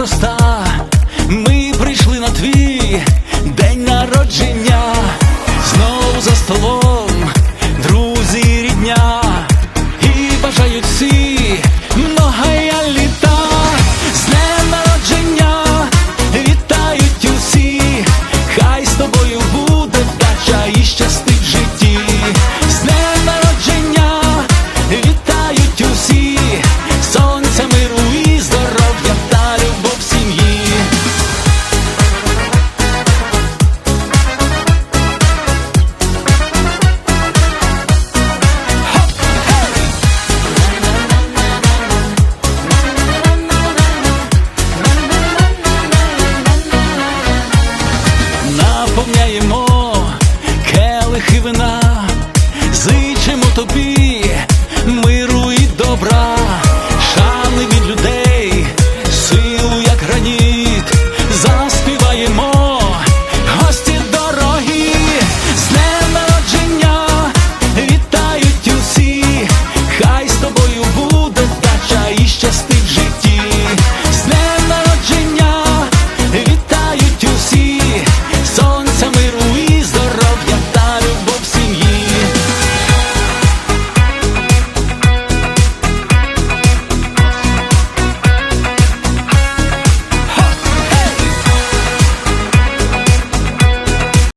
непроста. Ми прийшли на твій день народження. наповняємо і вина, зичимо тобі.